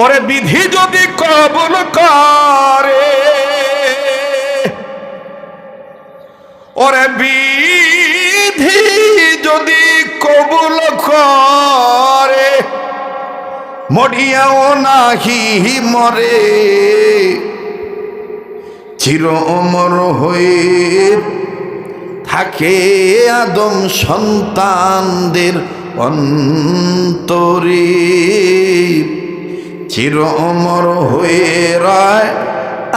ওরে বিধি যদি কবুল করে ওরে বিধি যদি কবুল করে, মরিয়াও নাহি মরে। চির অমর হয়ে থাকে আদম সন্তানদের অন্তরে। চির অমর হয়ে রায়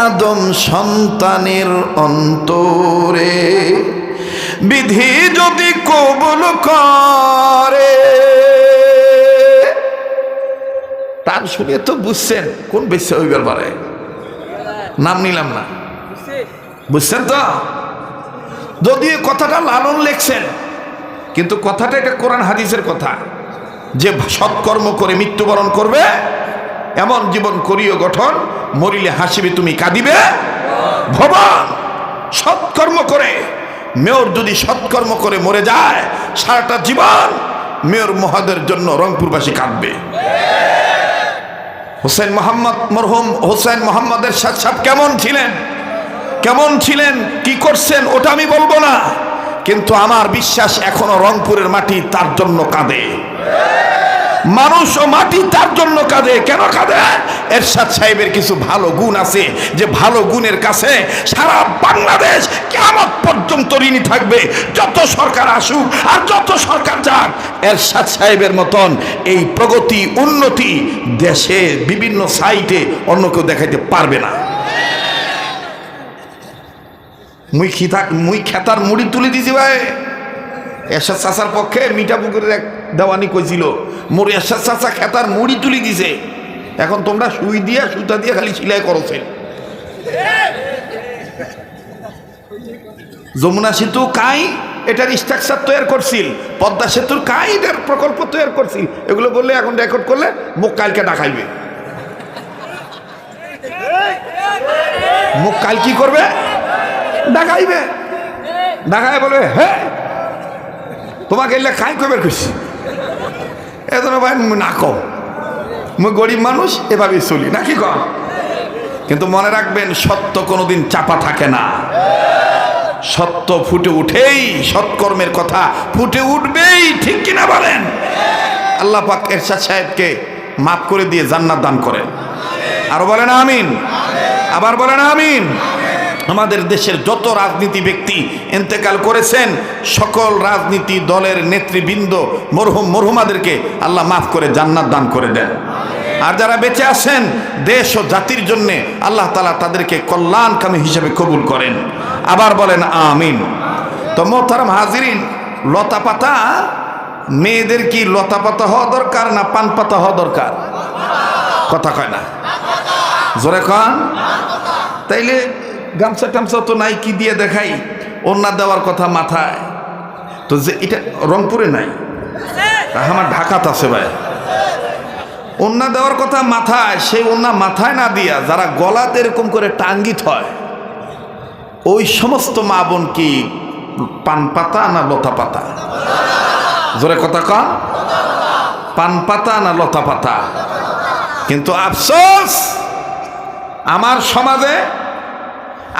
আদম সন্তানের অন্তরে। বিধি যদি কবুল করে। তার শুনে তো বুঝছেন, কোন বেশি হইবার পারে? নাম নিলাম না। বুঝছেন তো? যদি কথাটা লালন লেখছেন, কিন্তু কথাটা এটা কোরআন হাদিসের কথা। যে সৎকর্ম করে মৃত্যুবরণ করবে এমন জীবন করিও গঠন, মরিলে হাসিবে, তুমি কাঁদিবে। ভবান সৎকর্ম করে, মেয়র যদি সৎকর্ম করে মরে যায়, সারাটা জীবন মেয়র মহাদের জন্য রংপুরবাসী কাঁদবে। হোসেন মোহাম্মদ মরহুম, হোসেন মোহাম্মদের সাথ কেমন ছিলেন? কেমন ছিলেন? কি করছেন? ওটা আমি বলব না। কিন্তু আমার বিশ্বাস এখনও রংপুরের মাটি তার জন্য কাঁদে। মানুষ ও মাটি তার জন্য কাঁদে। কেন কাঁদে? এরশাদ সাহেবের কিছু ভালো গুণ আছে যে ভালো গুণের কাছে সারা বাংলাদেশ কেমন পর্যন্ত ঋণী থাকবে। যত সরকার আসুক আর যত সরকার যাক, এরশাদ সাহেবের মতন এই প্রগতি, উন্নতি দেশে বিভিন্ন সাইটে অন্য কেউ দেখাইতে পারবে না। মুই খিতা মুই খেতার মুড়ি তুলে দিছি ভাই। এরশাদ চাচার পক্ষে মিঠা পুকুরের এক দেওয়ানি কইছিল মোর এরশাদ চাচা খেতার মুড়ি তুলি দিছে। এখন তোমরা সুই দিয়া, সুতা দিয়ে খালি সিলাই করছেন যমুনা সেতু কাই? এটার স্ট্রাকচার তৈরি করছিল। পদ্মা সেতুর কাই? এটার প্রকল্প তৈরি করছিল। এগুলো বললে এখন রেকর্ড করলে মুখ কালকে ডাকাইবে মুখ কাল কি করবে? ডাকাইবে ডাকায় বলবে হ্যাঁ তোমাকে এলে কাই কবে খুশি এজন্য ভাই না কম গরিব মানুষ, এভাবেই চলি। নাকি কম কিন্তু মনে রাখবেন, সত্য কোনোদিন চাপা থাকে না। সত্য ফুটে উঠেই, সৎকর্মের কথা ফুটে উঠবেই, ঠিক কিনা বলেন? আল্লাহ পাক এরশাদ সাহেবকে মাফ করে দিয়ে জান্নাত দান করেন। আরও বলেন আমিন। আবার বলেন আমিন। আমাদের দেশের যত রাজনীতি ব্যক্তি ইন্তেকাল করেছেন, সকল রাজনীতি দলের নেতৃবৃন্দ, মরহুম মরহুমাদেরকে আল্লাহ মাফ করে জান্নাত দান করে দেন। আর যারা বেঁচে আছেন, দেশ ও জাতির জন্য আল্লাহ তালা তাদেরকে কল্যাণকামী হিসেবে কবুল করেন। আবার বলেন, আমিন। তো মোহতারাম হাজিরিন লতা পাতা মেয়েদের কি লতা পাতা হওয়া দরকার না পান পাতা হওয়া দরকার? কথা কয় না। জোরে কন। তাইলে গামছা টামছা তো নাই কি দিয়ে দেখাই ওন্না দেওয়ার কথা মাথায়। তো যে এটা রংপুরে নাই? আমার ঢাকাত আছে ভাই। ওন্না দেওয়ার কথা মাথায়, সেই ওন্না মাথায় না দিয়া যারা গলাতে এরকম করে টাঙ্গিত হয়, ওই সমস্ত মা বোন কি পান পাতা না লতা পাতা? জোরে কথা কন। পান পাতা না লতা পাতা? কিন্তু আফসোস, আমার সমাজে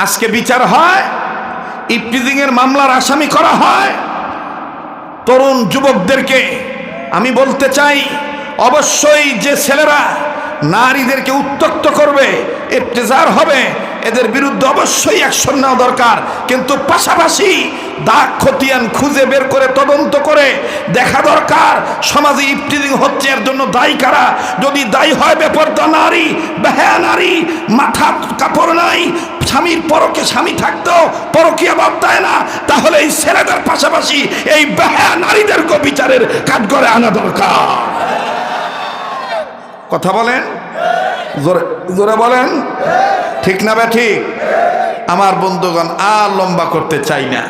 আজকে বিচার হয় ইফটিজিং এর মামলার আসামি করা হয়। তরুণ যুবকদেরকে আমি বলতে চাই, অবশ্যই যে ছেলেরা নারীদেরকে উত্তক্ত করবে, ইফতেজার হবে, এদের বিরুদ্ধে অবশ্যই অ্যাকশন নেওয়া দরকার। কিন্তু পাশাপাশি দাগ খতিয়ান খুঁজে বের করে তদন্ত করে। দেখা দরকার, সমাজে ইফটিজিং হচ্ছে, এর জন্য দায়ী কারা? যদি দায়ী হয় বেপর্দা নারী, বেহায়া নারী, মাথা কাপড় নাই, স্বামীর পরকে স্বামী থাকতো, পরকীয়া বাদ দেয় না, তাহলে এই ছেলেদের পাশাপাশি এই বেহায়া নারীদেরকে বিচারের কাজ করে আনা দরকার। কথা বলেন? জোরে জোরে বলেন? ঠিক না বে ঠিক? আমার বন্ধুগণ, আর লম্বা করতে চাই না।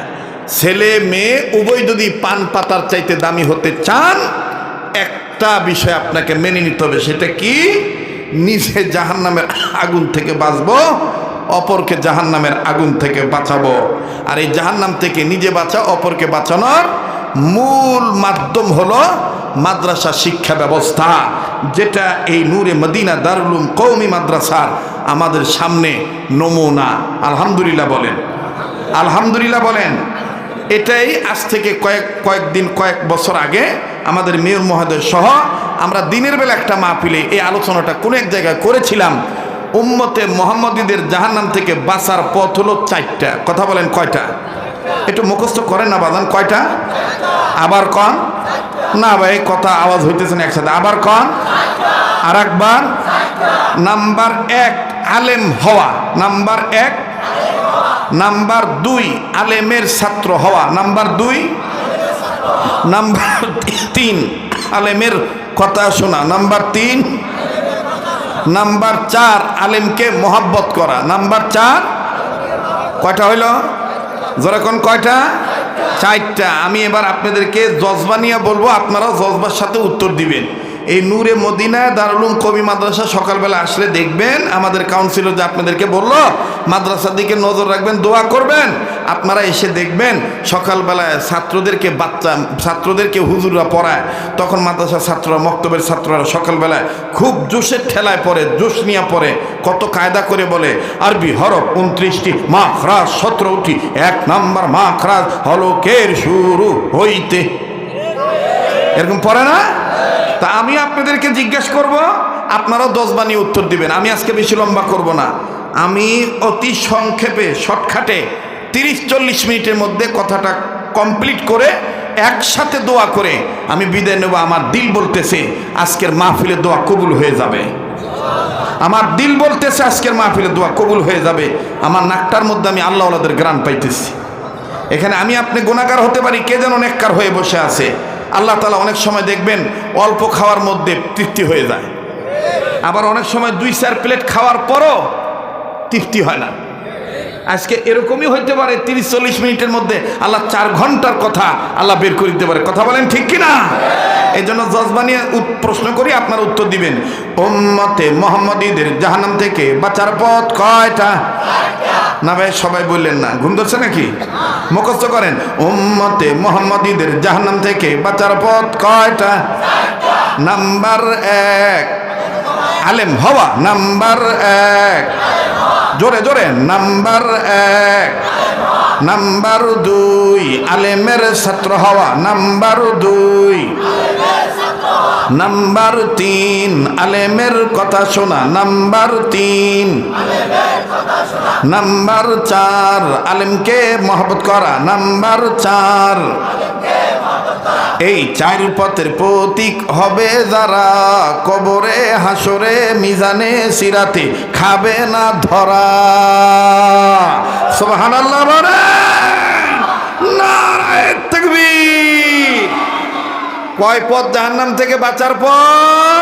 ছেলে, মেয়ে, উভয় যদি পান পাতার চাইতে দামি হতে চান, একটা বিষয় আপনাকে মেনে নিতে হবে, সেটা কি? নিজে জাহান নামের আগুন থেকে বাঁচবো, অপরকে জাহান নামের আগুন থেকে বাঁচাবো। আর এই জাহান নাম থেকে নিজে বাঁচা, অপরকে বাঁচানোর মূল মাধ্যম হলো মাদ্রাসা শিক্ষা ব্যবস্থা, যেটা এই নূরে মদিনা দারুলুম কৌমি মাদ্রাসার আমাদের সামনে নমুনা। আলহামদুলিল্লাহ বলেন। আলহামদুলিল্লাহ বলেন। এটাই আজ থেকে কয়েক, কয়েকদিন, কয়েক বছর আগে আমাদের মেয়র মহোদয় সহ আমরা দিনের বেলা একটা মাহফিলে এই আলোচনাটা কোনো এক জায়গায় করেছিলাম। উম্মতে মোহাম্মদীদের জাহান্নাম থেকে বাঁচার পথ হলো চারটা। কথা বলেন কয়টা? একটু মুখস্থ করেন না বাদান কয়টা? আবার কন? না ভাই কথা আওয়াজ হইতেছে না একসাথে। আবার কন? আর একবার নাম্বার এক, আলেম হওয়া। নাম্বার এক নাম্বার দুই, আলেমের ছাত্র হওয়া। নাম্বার দুই, নাম্বার তিন, আলেমের কথা শোনা। নাম্বার তিন, নাম্বার চার, আলেমকে মোহাব্বত করা। নাম্বার চার, কয়টা হইল? যেরকম কয়টা? চারটা। আমি এবার আপনাদেরকে জজবা নিয়ে বলব, আপনারাও জজবার সাথে উত্তর দিবেন। এই নূরে মদিনা দারুলুম কবি মাদ্রাসা সকালবেলা আসলে দেখবেন, আমাদের কাউন্সিলর যে আপনাদেরকে বলল, মাদ্রাসার দিকে নজর রাখবেন, দোয়া করবেন। আপনারা এসে দেখবেন, সকালবেলায় ছাত্রদেরকে বাচ্চা, ছাত্রদেরকে হুজুররা পড়ায়। তখন মাদ্রাসার ছাত্ররা, মক্তবের ছাত্ররা সকালবেলায় খুব জোশের ঠেলায় পড়ে, জোশ নিয়ে পড়ে, কত কায়দা করে বলে, আরবি হরফ উনত্রিশটি মা খরাজ সতেরোটি, এক নাম্বার মা খরাজ হলকের শুরু হইতে। এরকম পড়ে না? তা আমি আপনাদেরকে জিজ্ঞেস করব, আপনারাও দশ বানিয়ে উত্তর দিবেন। আমি আজকে বেশি লম্বা করব না। আমি অতি সংক্ষেপে, শর্টকাটে, তিরিশ চল্লিশ মিনিটের মধ্যে কথাটা কমপ্লিট করে একসাথে দোয়া করে আমি বিদায় নেব। আমার দিল বলতেছে, আজকের মাহফিলে দোয়া কবুল হয়ে যাবে। আমার দিল বলতেছে, আজকের মাহফিলে দোয়া কবুল হয়ে যাবে। আমার নাকটার মধ্যে আমি আল্লাহ আল্লাহদের গ্রান পাইতেছি। এখানে আমি আপনি গুণাগার হতে পারি, কে যেন নেককার হয়ে বসে আছে। আল্লাহ তালা অনেক সময় দেখবেন অল্প খাওয়ার মধ্যে তৃপ্তি হয়ে যায়। আবার অনেক সময় দুই, চার প্লেট খাওয়ার পরও তৃপ্তি হয় না। আজকে এরকমই হইতে পারে, তিরিশ, চল্লিশ মিনিটের মধ্যে আল্লাহ চার ঘণ্টার কথা আল্লাহ বের করে দিতে পারে। কথা বলেন ঠিক কি না এই জন্য জজবানিয়ে প্রশ্ন করি, আপনার উত্তর দিবেন। ওম্মতে মোহাম্মদীদের জাহান্নাম থেকে বাঁচার পথ কয়টা? না ভাই, সবাই বললেন না। ঘুম ধরছে নাকি? মুখস্থ করেন। উম্মতে মোহাম্মদীদের জাহান্নাম থেকে বাঁচার পথ কয়টা? নাম্বার এক। আলেম হওয়া, নাম্বার এক। জোরে জোরে। নাম্বার এক। নাম্বার দুই। আলেমের ছাত্র হওয়া, নাম্বার দুই। নাম্বার তিন, আলেমের কথা শোনা। নাম্বার তিন, নাম্বার চার, আলেমকে মহব্বত করা। নাম্বার চার, এই চার পথের প্রতীক হবে যারা কবরে হাসরে মিজানে, সিরাতে খাবে না ধরা। সুবহানাল্লাহ বলেন, নারায়ে তাকবীর কয় পথ জাহান্নাম থেকে বাঁচার পথ?